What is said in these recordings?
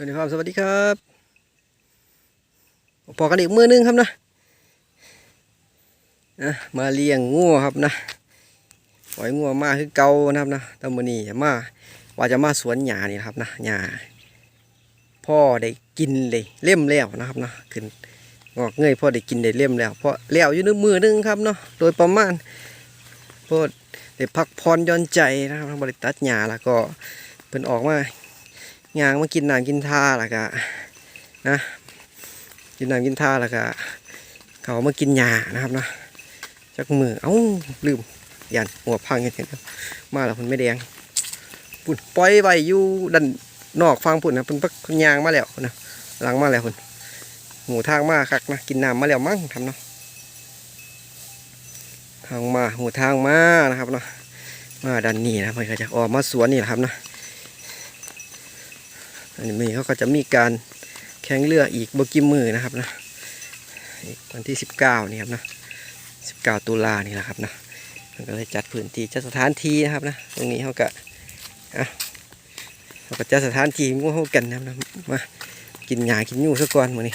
สวัสดีครับ สวัสดีครับพอกันอีกมือหนึงครับนะนะมาเลี้ยงงัวครับนะปล่อยงัวมาคือเกานะครับนะแตมือนี้มาว่าจะมาสวนหญ้านี่ครับนะหญ้าพ่อได้กินเลยเล่มแล้วนะครับนะขึ้นงอกเงยพ่อได้กินได้เล่มแล้วเพราะแล้วอยู่ในมือหนึงครับเนาะโดยประมาณพ่อได้พักผ่อนย่อนใจนะครับบริตัดหญ้าแล้วก็เพิ่นออกมา ยางมากินน้ำกินท่าล้วก็นะกินน้ำกินท่าล้วก็เขามากินหญ้านะครับนะจักมือเอ้าลืมยันหัวพังเห็นมาแล้วคนไม่แดงปุ่นปล่อยไว้อยู่ดันนอกฟังปุ่นนะเพิ่นพักยางมาแล้วนะหลังมาแล้วคนหมูทางมาคักนะกินน้ำมาแล้วมั้งทำเนาะทางมาหูทางมานะครับเนาะมาดันนี่นะมันก็จะออกมาสวนนี่แหละครับนะ อันนี้เขาก็จะมีการแข่งเรืออีกบกิมมือนะครับนะอีกวันที่ 19นี่ครับนะ19 ตุลานี่แหละครับนะมันก็เลยจัดพื้นที่จัดสถานที่นะครับนะตรงนี้เขาก็อะเขาก็จัดสถานที่งูเขากันนะครับนะมากินหญ้ากินยูซะก่อนมื้อนี้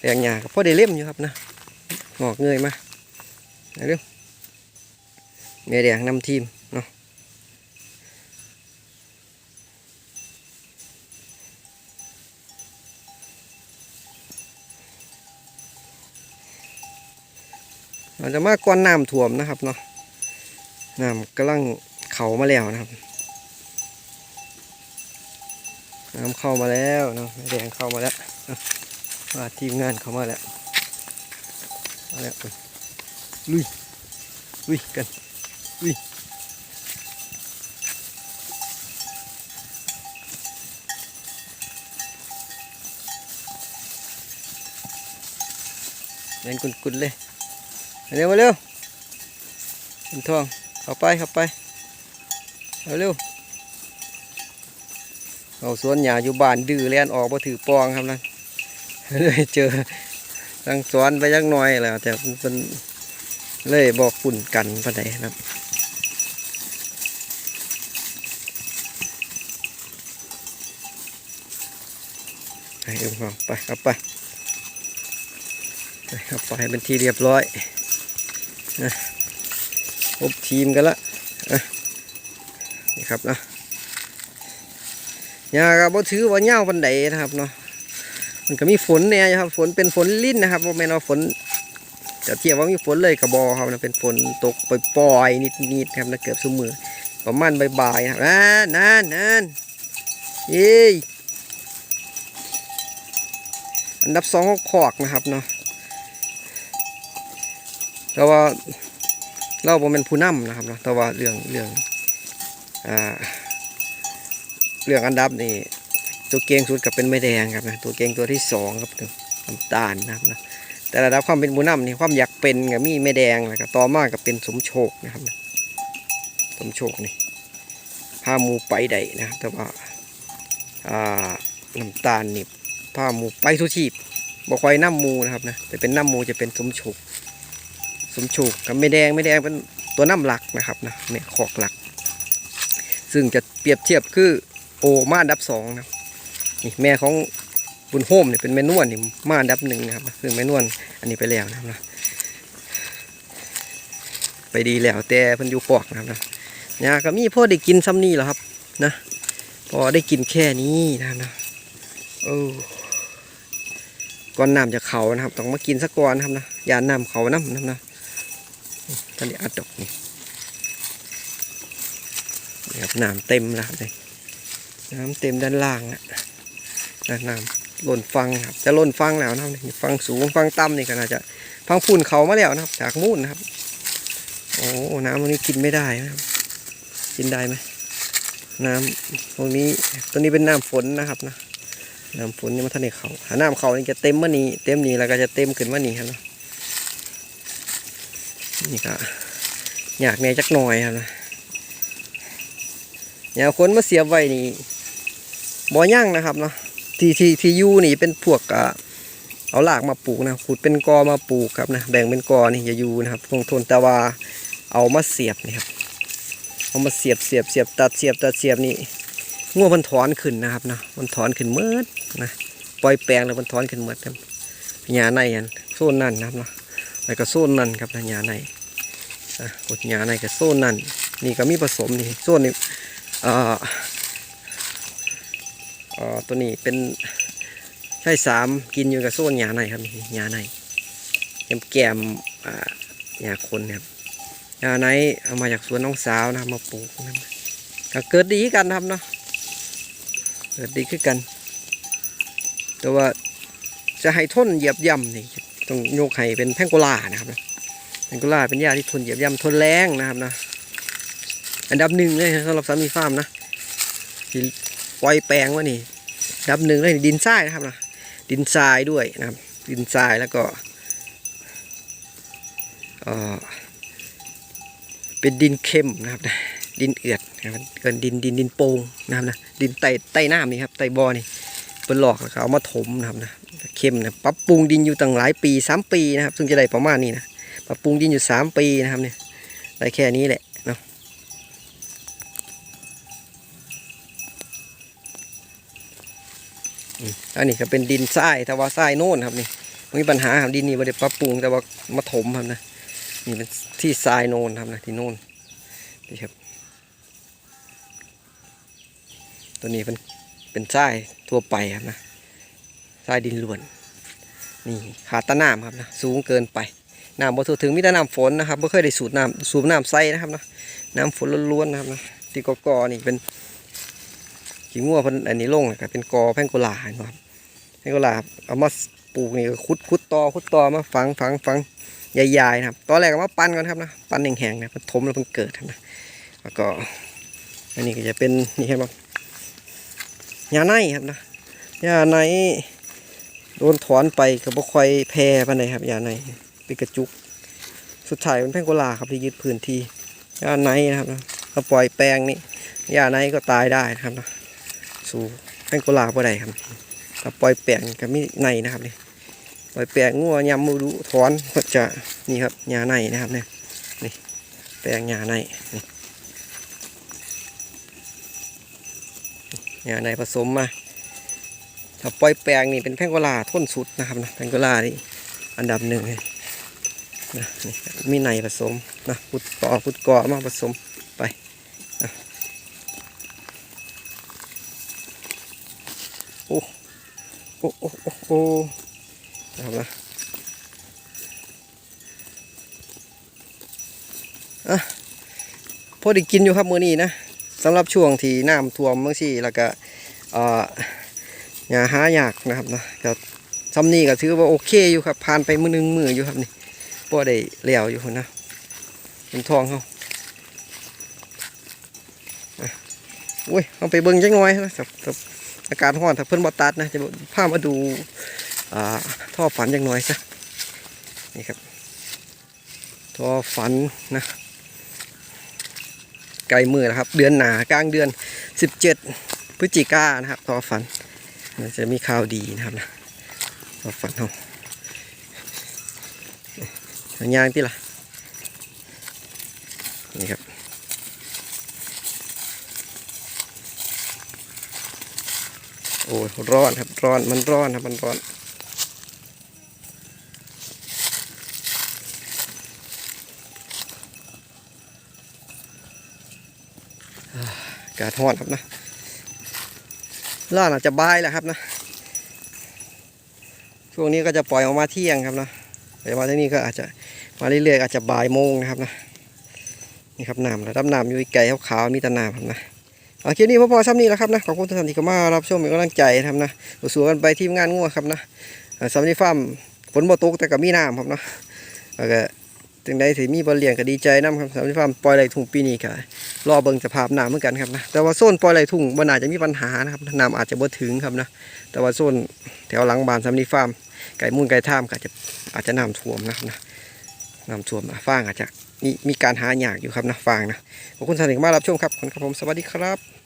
แรงหญ้าก็พอได้เล่มอยู่ครับนะหงอกเงยมาเร็วแม่แดงนำทีม เนาะเราจะมาก้อนน้ำท่วมนะครับเนาะน้ำกำลังเขามาแล้วนะครับน้ำเข้ามาแล้วเนาะแดงเข้ามาแล้วอะว่าทีมงานเข้ามาแล้วมาแล้วลุยลุยกันลุยเล่นกุนๆเลย เร็วมาเร็วขุนทองเข้าไปเข้าไปเอาเร็วเอาสวนหญ้าอยู่บ้านดื้อเลียนออกมาถือปองครับนั่นเลยเจอตั้งสอนไปยักหน่อยแล้ว แต่มันเลยบอกปุ่นกันปานใดนะครับไปเอ็มเอาไปเอาไปไปเอาไปให้เป็นที่เรียบร้อย ครบทีมกันละอะนี่ครับนะยาก็บ่ถือว่าเงาวันใดนะครับเนาะมันก็มีฝนเนี่ยครับ ฝนเป็นฝนลิ้นนะครับบ่แม่นว่าฝนจะเทียบว่ามีฝนเลยกระบอครับนะเป็นฝนตกปล่อยๆนิดๆครับนะเกือบสมือประมาณบ่ายๆนะครับนั่นนั่นเย้ยอันดับสองของขอกนะครับเนาะ แต่ว่าเราบ่เป็นผู้นำนะครับนะแต่ว่าเรื่องเรื่องอ่าเรื่องอันดับนี่ตัวเก่งสุดกับเป็นไม้แดงครับนะตัวเก่งตัวที่สองครับน้ำตาลนะครับนะแต่ระดับความเป็นผู้นำนี่ความอยากเป็นกับมีไม้แดงแล้วก็ต่อมากับเป็นสมโชคนะครับนะสมโชคนี่พามูไปได้นะครับแต่ว่าอ่าน้ำตาลนี่พามูไปทุกทีบบ่ค่อยน้ำมูนะครับนะแต่เป็นน้ำมูจะเป็นสมโชค สมโชคกับไม่แดงไม่แดงเป็นตัวน้ำหลักนะครับนะแม่ยขอกหลัก ซึ่งจะเปรียบเทียบคือโอมาดับสองนะนี่แม่ของบุญโฮมเนี่ยเป็นแม่นวลนี่มาดับหนึ่งนะครับซึ่งแม่นวลอันนี้ไปแล้วนะครับนะไปดีแล้วแต่เพิ่นอยู่ปอกนะครับนะยาก็มีพ่อได้กินซ้ำนี่แหละครับนะพอได้กินแค่นี้นะครับนะโอ้ก่อนน้ำจะเขานะครับ ต้องมากินสักก่อนนะครับนะยาน้ำเขาน้ำนะครับนะ ตอนนี้อัดดอกนี่นครับน้ำเต็มแล้วครับนี่น้ำเต็มด้านล่างนะนะน้ำล้นฟังครับ จะล้นฟังแล้วนะครับนี่ฟังสูงฟังต่ำนี่ก็น่าจะฟังฝุ่นเขามาแล้วนะครับ จากมูนนะครับ โอ้น้ำตรงนี้กินไม่ได้นะครับ กินได้ไหมน้ำตรงนี้ตัวนี้เป็นน้ำฝนนะครับนะน้ำฝนยังไม่ทันได้เขาหาน้ำเขานี่จะเต็มมื่อนี้เต็มนี้แล้วก็จะเต็มขึ้นมื่อนี้ครับนะ นี่ก็อยากแน่จักหน่อยครับนะอย่าคนมาเสียบไว้นี่บ่อย่างนะครับเนาะที่ที่ที่ยูนี่เป็นพวกอะเอาหลากมาปลูกนะขุดเป็นกอมาปลูกครับนะแบ่งเป็นกอนี่อย่ายูนะครับคงทนแต่ว่าเอามาเสียบนี่ครับเอามาเสียบเสียบเสียบตัดเสียบตัดเสียบนี่งัวมันถอนขึ้นนะครับนะมันถอนขึ้นเมื่อนะปล่อยแปลงแล้วมันถอนขึ้นเมื่อครับหญ้าในอันโซนนั่นนะครับเนาะ แล้วก็โซนนั่นครับนะหญ้าในอะกดหญ้าในกับโซนนั่นนี่ก็มีผสมนี่โซนนี่อเอ่อตัวนี้เป็นไส้สามกินอยู่กับโซนหญ้าในครับนี่หญ้าในแกมแกมอ่าหญ้าคนเนี่ยครับหญ้าในเอามาจากสวนน้องสาวนะมาปลูกนะครับก็เกิดดีกันครับเนาะเกิดดีขึ้นกัน แต่ว่าจะให้ทนเหยียบย่ำนี่ ต้องโยกให้เป็นแพงโกลานะครับนะแพงโกลาเป็นหญ้าที่ทนเหยียบย่ำทนแรงนะครับนะ อันดับหนึ่งเลยสำหรับสามีฟาร์มนะที่ปล่อยแปลงว่านี่อันดับหนึ่งเลยดินทรายนะครับนะดินทรายด้วยนะครับ ดินทรายแล้วก็เออเป็นดินเค็มนะครับนะดินเอือดนะครับเกินดินดินดินโป่งนะครับนะดินไต่ไต่น้ำนี่ครับไต่บ่อนี่เป็นหลอกแล้วก็เอามาถมนะครับนะ เข้มนะปรับปรุงดินอยู่ตั้งหลายปีสามปีนะครับซึ่งจะได้ประมาณนี้นะปรับปรุงดินอยู่สามปีนะครับเนี่ยได้แค่นี้แหละเนาะอันนี้ก็เป็นดินทรายแต่ว่าทรายโน่นครับนี่ไม่มีปัญหาครับดินนี่ไม่ได้ปรับปรุงแต่ว่ามาถมครับนะนี่เป็นที่ทรายโน่นครับนะที่โน่นนี่ครับ ตัวนี้เป็นเป็นทรายทั่วไปครับนะ ทรายดินล้วน นี่ขาดตะน้ำครับนะสูงเกินไปน้ำบ่ถึงมีแต่น้ำฝนนะครับไม่เคยได้สูบน้ำสูบน้ำใส่นะครับนะน้ำฝนล้วนๆนะครับนะที่กอกอนี่เป็นขี้งัวพิ่นอันนี้ลงก็เป็นกอแพงโกลาเห็นบ่ครับแพงโกลาเอามาปลูกนี่ก็ขุดขุดตอขุดตอมาฝังฝังฝังใหญ่ๆนะครับตอนแรกก็มาปั้นก่อนครับนะปั้นแห้งๆนะมันถมแล้วมันเกิดครับนะแล้วก็อันนี้ก็จะเป็นนี่ครับยาในครับนะยาใน โดนถอนไปก็บ่ค่อยแพร่ปานใดครับยาในเป็นกระจุก สุดท้ายมันแพงโกลาครับที่ยึดพื้นที่ยาในนะครับนะถ้าปล่อยแปลงนี่ยาในก็ตายได้นะครับนะสู่แพงโกลาบ่ได้ครับถ้าปล่อยแปลงก็มีในนะครับนี่ปล่อยแปลงงัวยำมือรู้ถอนก็จะนี่ครับยาในนะครับเนี่ยนี่แปลงยาในนี่เนี่ยในผสมมา ถ้าปล่อยแปลงนี่เป็นแพงกลาท้นสุดนะครับนะแพงกลานี่อันดับหนึ่งเลยนะนี่มีในผสมนะพุดกอพุดกอมาผสมไปนะโอ้โอ้โอ้โอ้โอ้นะครับนะอะพอได้กินอยู่ครับมื้อนี้นะสำหรับช่วงที่น้ำท่วมบางทีแล้วก็เอ่ อหาหายากนะครับนะก็ซ้ำนี่ก็ถือว่าโอเคอยู่ครับผ่านไปมือหนึ่งมืออยู่ครับนี่พอได้เลี้ยวอยู่นะเป็นทองเขาอุ้ยเอาไปเบิ่งจังหน่อยนะสับสับอากาศร้อนถ้าเพิ่นบ่ตัดนะจะพามาดูอ่าท่อฝันจังหน่อยซะนี่ครับท่อฝันนะไกลมือนะครับ เดือนหนากลางเดือน 17 พฤศจิกายนนะครับท่อฝัน มันจะมีข่าวดีนะครับนะทอฝันเขาอายางที่ละนี่ครับโอ้ยร้อนครับร้อนมันร้อนครับมันร้อนอากาศร้อนครับนะ ล่านอาจจะบายแหละครับนะ ช่วงนี้ก็จะปล่อยออกมาเที่ยงครับนะปล่อยมาที่นี่ก็อาจจะมาเรื่อยๆอาจจะบ่ายโมงนะครับนะนี่ครับน้ำระดับน้ำอยู่ไกลขาวๆมีแต่น้ำครับนะเอาคลิปนี้พอๆซ้ำนี้แล้วครับนะขอบคุณทุกท่านที่เข้ามารับชมเป็นกำลังใจนะครับนะสู้ๆกันไปทีมงานงัวครับนะอ่าสำนีฟาร์มฝนบ่ตกแต่ก็มีน้ำครับนะแล้วก็ ถึงใดถือมีบอลเลี้ยงก็ดีใจน้ำครับสำนีฟาร์มปล่อยไหลทุ่งปีนี้ค่ะรอเบิ่งสภาพน้ำเหมือนกันครับนะแต่ว่าโซนปล่อยไหลทุ่งมันอาจจะมีปัญหานะครับน้ำอาจจะบ่ถึงครับนะแต่ว่าโซนแถวหลังบานสำนีฟาร์มไก่มูลไก่ท่ามก็จะอาจจะน้ำท่วมนะครับนะน้ำท่วมนะฟางอาจจะมีมีการหาหยากอยู่ครับนะฟางนะขอบคุณท่านที่มารับชมครับขอบคุณครับผมสวัสดีครับ